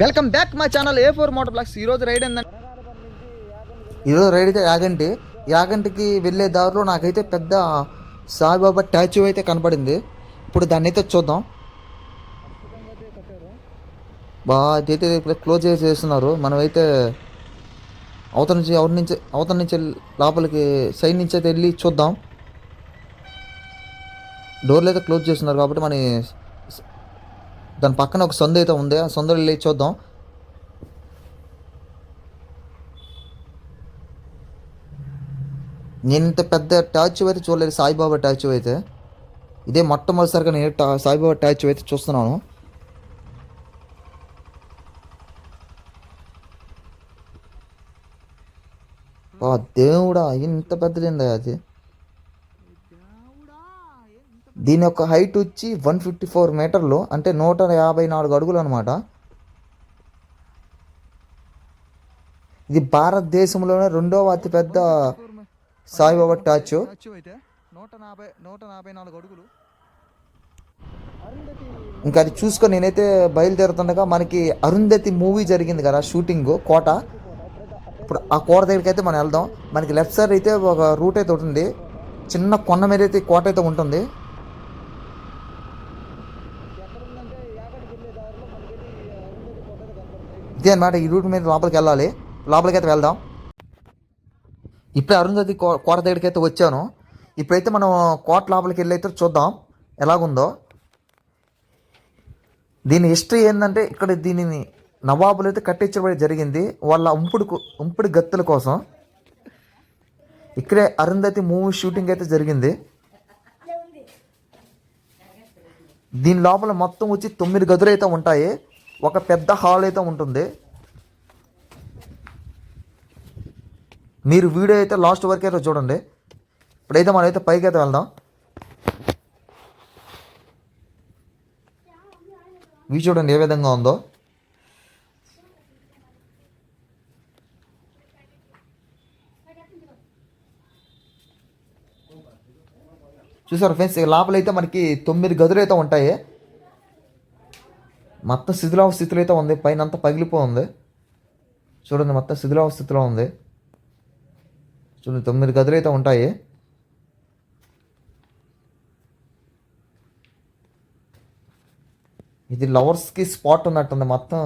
Welcome back మా channel A four motor blogs ఈరోజు ride ఏంటంటే ఈరోజు రైడ్ అయితే యాగంటి. యాగంటికి వెళ్ళే దారిలో నాకైతే పెద్ద సాయిబాబా స్టాచ్యూ అయితే కనపడింది. ఇప్పుడు దాన్ని అయితే చూద్దాం. బా అదైతే ఇప్పుడు క్లోజ్ చేస్తున్నారు. మనమైతే అవతల నుంచి అవతల నుంచి అవతల నుంచి లోపలికి సైడ్ నుంచి అయితే వెళ్ళి చూద్దాం. డోర్లు అయితే క్లోజ్ చేస్తున్నారు కాబట్టి మన దాని పక్కన ఒక సందు అయితే ఉంది. ఆ సందులో వెళ్ళి చూద్దాం. నేను ఇంత పెద్ద టాచ్యూ అయితే చూడలేదు. సాయిబాబా టాచ్యూ అయితే. ఇదే మొట్టమొదటిసారిగా నేను సాయిబాబా టాచ్యూ అయితే చూస్తున్నాను. దేవుడా ఇంత పెద్దదిందా అది? దీని యొక్క హైట్ వచ్చి వన్ ఫిఫ్టీ ఫోర్ మీటర్లు అంటే నూట యాభై నాలుగు అడుగులు అనమాట ఇది భారతదేశంలోనే రెండవ అతిపెద్ద సాయిబాబా టాచ్యూ నూట నలభై నూట నలభై నాలుగు అడుగులు ఇంకా అది చూసుకొని నేనైతే బయలుదేరుతుండగా మనకి అరుంధతి మూవీ జరిగింది కదా షూటింగ్ కోట. ఇప్పుడు ఆ కోట దగ్గరికి అయితే మనం వెళ్దాం. మనకి లెఫ్ట్ సైడ్ అయితే ఒక రూట్ అయితే ఉంటుంది చిన్న కొండ మీద అయితే కోట అయితే ఉంటుంది. ఇదే అనమాట ఈ రూట్ మీద లోపలికి వెళ్ళాలి. లోపలికి అయితే వెళ్దాం. ఇప్పుడే అరుంధతి కో కోట దగ్గరికి అయితే వచ్చాను. ఇప్పుడైతే మనం కోట లోపలికి వెళ్ళి అయితే చూద్దాం. ఎలాగుందో. దీని హిస్టరీ ఏంటంటే ఇక్కడ దీనిని నవాబులు అయితే కట్టించబడి జరిగింది. వాళ్ళ ఉంపుడు ఉంపుడు గత్తుల కోసం. ఇక్కడే అరుంధతి మూవీ షూటింగ్ అయితే జరిగింది. దీని లోపల మొత్తం వచ్చి తొమ్మిది గదులు అయితే ఉంటాయి. ఒక పెద్ద హాల్ అయితే ఉంటుంది. మీరు వీడియో అయితే లాస్ట్ వరకు అయితే చూడండి. ఇప్పుడైతే మనం అయితే పైకి అయితే వెళ్దాం. ఇవి చూడండి ఏ విధంగా ఉందో. చూసారు ఫ్రెండ్స్ లోపల అయితే మనకి తొమ్మిది గదులు అయితే ఉంటాయి. మొత్తం శిథిలావ స్థితిలో అయితే ఉంది. పైన అంతా పగిలిపోయింది. చూడండి మొత్తం శిథిలావ స్థితిలో ఉంది. చూడండి తొమ్మిది గదులు అయితే ఉంటాయి. ఇది లవర్స్కి స్పాట్ ఉన్నట్టుంది. మొత్తం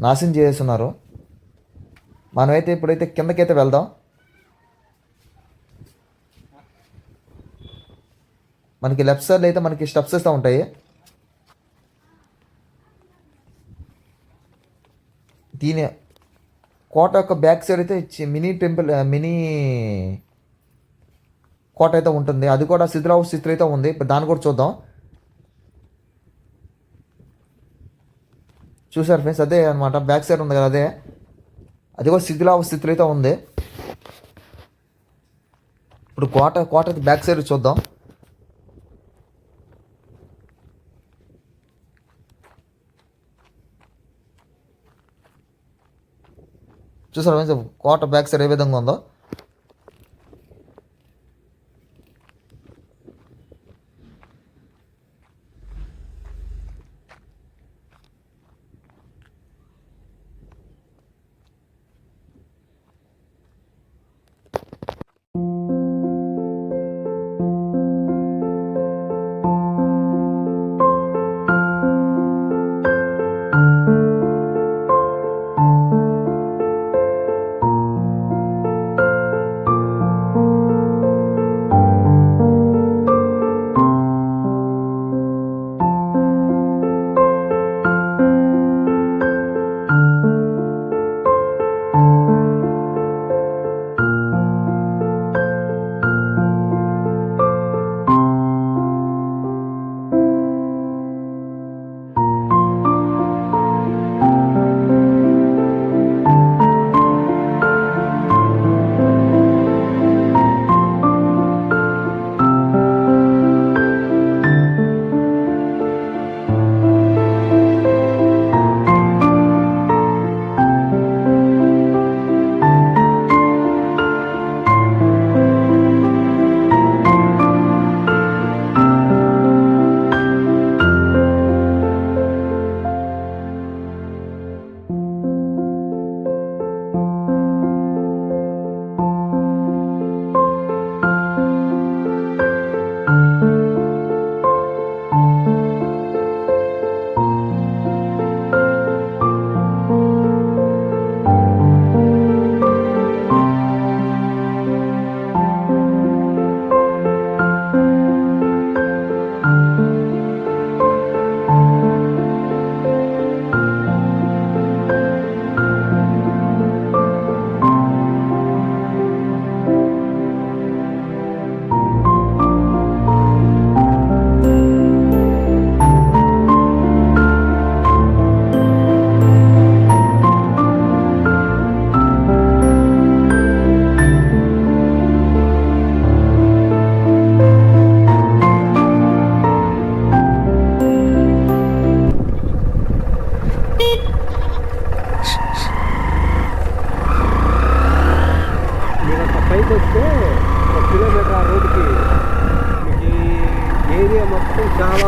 నాశనం చేస్తున్నారు. మనమైతే ఇప్పుడైతే కిందకైతే వెళ్దాం. మనకి లెఫ్ట్ సైడ్ అయితే మనకి స్టెప్స్ ఇస్తూ ఉంటాయి. దీని కోట యొక్క బ్యాక్ సైడ్ అయితే మినీ టెంపుల్ మినీ కోట అయితే ఉంటుంది. అది కూడా శిథిలావు స్థితిలో అయితే ఉంది. ఇప్పుడు దాన్ని కూడా చూద్దాం. చూసారు ఫ్రెండ్స్? అదే అనమాట బ్యాక్ సైడ్ ఉంది కదా అదే. అది కూడా శిథిలావ స్థితిలో అయితే ఉంది. ఇప్పుడు కోట కోట బ్యాక్ సైడ్ చూద్దాం. చూసారా ఫ్రెండ్స్? కోట బ్యాక్ సైడ్ ఏ విధంగా ఉందో?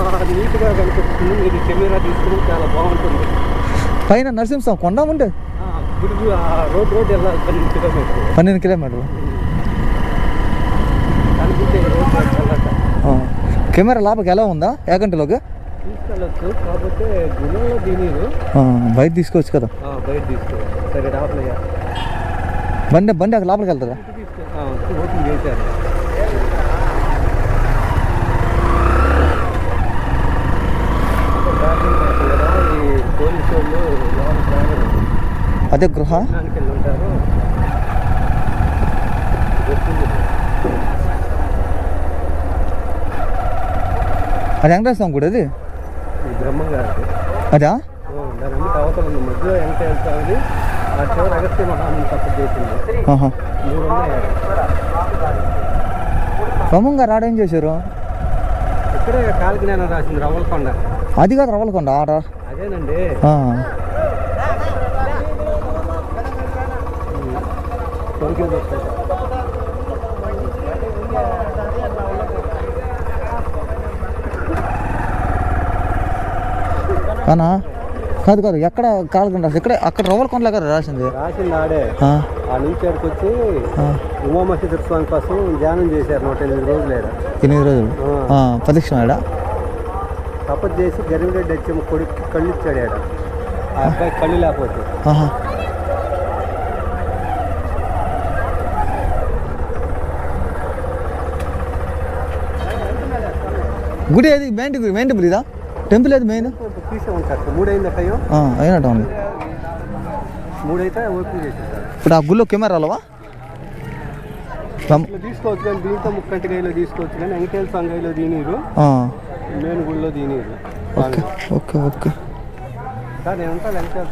నీట్గా కనిపిస్తుంది. మీరు కెమెరా తీసుకుని చాలా బాగుంటుంది. పైన నరసింహస్వామి కొండ ఆ, గుడి ఆ రోడ్ రోడ్ వెళ్ళాలి పన్నెండు కిలోమీటర్లు. పన్నెండు కిలోమీటర్లు. కనిపించే రోడ్. కెమెరా లోపలికి ఎలా ఉందా? ఏకంటలోకి తీసుకెళ్ళచ్చు. కాకపోతే గుణంలో దీనిలు బయట తీసుకోవచ్చు కదా. బయట సరే బండి బండి అక్కడ లోపలికి వెళ్తుందా? ఓపెన్ చేశారు కదా ఈ పోలీసు వాళ్ళు లోపలికి రాగలరు. అదే గృహ? అది వెంకటేశ్వర స్వామి గుడి అది? అదా? దాని అన్ని అవతల ఉంది. మధ్యలో ఎంత వెళ్తుంది ఆ చివరి అగస్త్య మహాముని తప్పు చేసింది. ఆహా. మూడు ఉన్నాయి బ్రహ్మంగా రాడేం చేశారు? ఇక్కడే రాసింది రవ్వలకొండ. అది కాదు రవ్వలకొండ ఆట అదేనండి. కానా కాదు కాదు ఎక్కడ కాలకొండ ఇక్కడ అక్కడ రవ్వలకొండలే కదా రాసింది? రాసింది ఆడే. ఆ, నుంచి ఆడికి వచ్చి ఆ. ఉమామహేశ్వర స్వామి కోసం ధ్యానం చేశారు నూట ఎనిమిది రోజులు. ఎనిమిది రోజులు? ప్రదక్షిణ ఆడ? తపస్సు చేసి గరిమిరెడ్డి వచ్చి కొడుకు కళ్ళు ఇచ్చాడు ఆడ ఆ అబ్బాయి కళ్ళు లేకపోతే. ఆహా. గుడి ఏది? మెయిన్ గుడి మెయిన్ టెంపుల్ ఇదా? టెంపుల్ ఏది మెయిన్? తీసే ఉంటారు మూడైంది అక్కయ్యో అయినట్టు ఉంది. మూడైతే ఓపెన్ చేసేసారు ఇప్పుడు ఆ గుళ్ళో కెమెరా అలవా ఇట్లా తీసుకోవచ్చు కానీ దీంతో ముక్కంటికాయలో తీసుకోవచ్చు కానీ వెంకటేశ్వర సంగాయిలో దీనీరు దీనీరు ఓకే ఓకే ఓకే. సార్ నేను ఉంటాను స్వామి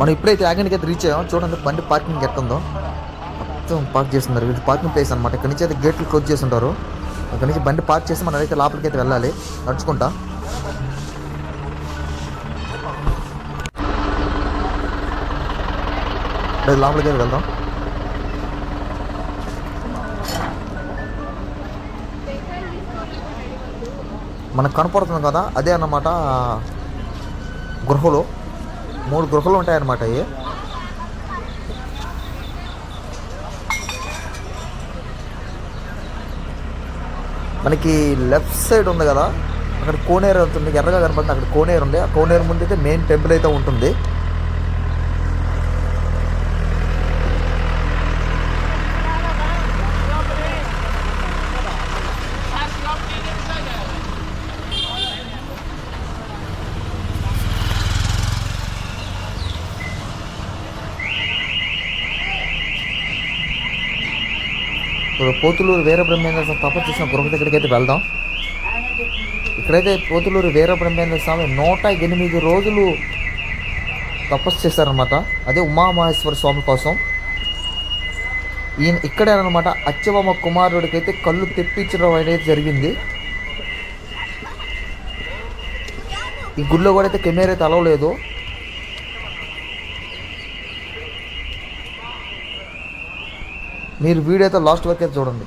మనం ఇప్పుడైతే యాగంటికి అయితే రీచ్ అయ్యాం. చూడండి బండి పార్కింగ్ ఎట్టుందో మొత్తం పార్క్ చేస్తున్నారు. ఇది పార్కింగ్ ప్లేస్ అనమాట ఇక్కడ నుంచి అయితే గేట్లు క్లోజ్ చేసి ఉంటారు. ఇక్కడ నుంచి బండి పార్క్ చేసి మనం అయితే లోపలికి అయితే వెళ్ళాలి. నడుచుకుంటా. లేదు, లోపలికి వెళ్దాం. మనకు కనపడుతుంది కదా అదే అన్నమాట గృహలు. మూడు గృహలు ఉంటాయన్నమాట అవి మనకి లెఫ్ట్ సైడ్ ఉంది కదా అక్కడ కోనేరు ఉంటుంది ఎర్రగా కనపడుతుంది అక్కడ కోనేరు ఉంది. ఆ కోనేరు ముందు అయితే మెయిన్ టెంపుల్ అయితే ఉంటుంది. ఇప్పుడు పోతులూరు వీర బ్రహ్మేంద్ర స్వామి తపస్సు చేసిన గృహ దగ్గరికి అయితే వెళ్దాం. ఇక్కడైతే పోతులూరు వీర బ్రహ్మేంద్ర స్వామి నూట ఎనిమిది రోజులు తపస్సు చేశారనమాట అదే ఉమామహేశ్వర స్వామి కోసం. ఈయన ఇక్కడే అనమాట అచ్చవమ్మ కుమారుడికి అయితే కళ్ళు తెప్పించడం అనేది జరిగింది. ఈ గుళ్ళో కూడా అయితే కెమెరా అయితే అలవలేదు మీరు వీడియో అయితే లాస్ట్ వరకు అయితే చూడండి.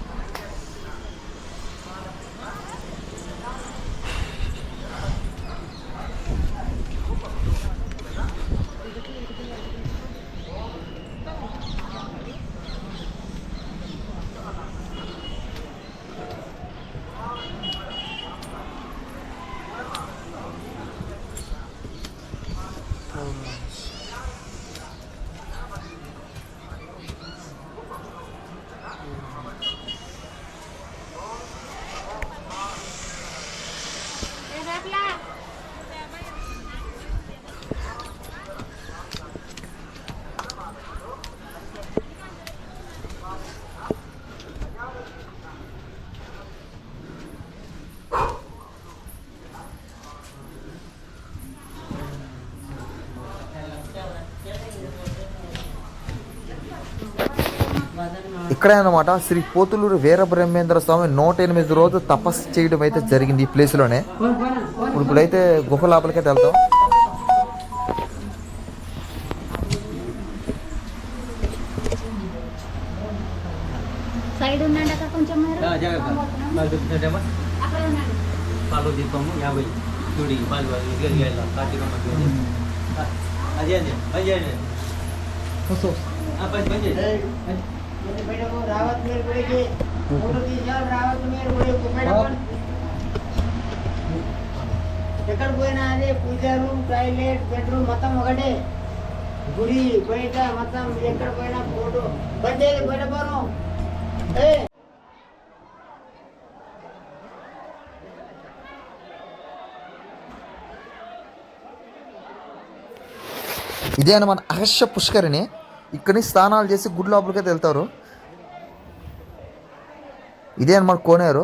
ఇక్కడే అనమాట శ్రీ పోతులూరు వీరబ్రహ్మేంద్ర స్వామి నూట ఎనిమిది రోజులు తపస్సు చేయడం అయితే జరిగింది ఈ ప్లేస్లోనే. ఇప్పుడైతే గుహ లోపలికైతే వెళ్తాం సైడ్ కొంచెం పాలు దీపము యాభై చూడి పాలు అదే అదే పని చేయండి పని చేయండి రావత్ మీరు గుడికి ఫోటో తీసారు రావత్ మీరు గుడికి మేడం ఎక్కడ పోయినా అదే పూజ రూమ్ టాయిలెట్ బెడ్రూమ్ మొత్తం ఒకటే. గుడి బయట మొత్తం ఎక్కడ పోయినా ఫోటో. బండి బయట పోను. ఏ? ఇదే మన అహస్య పుష్కరిణి. ఇక్కడి నుంచి స్నానాలు చేసి గుడి లోపలికైతే వెళ్తారు. ఇదే అనమాట కోనేరు.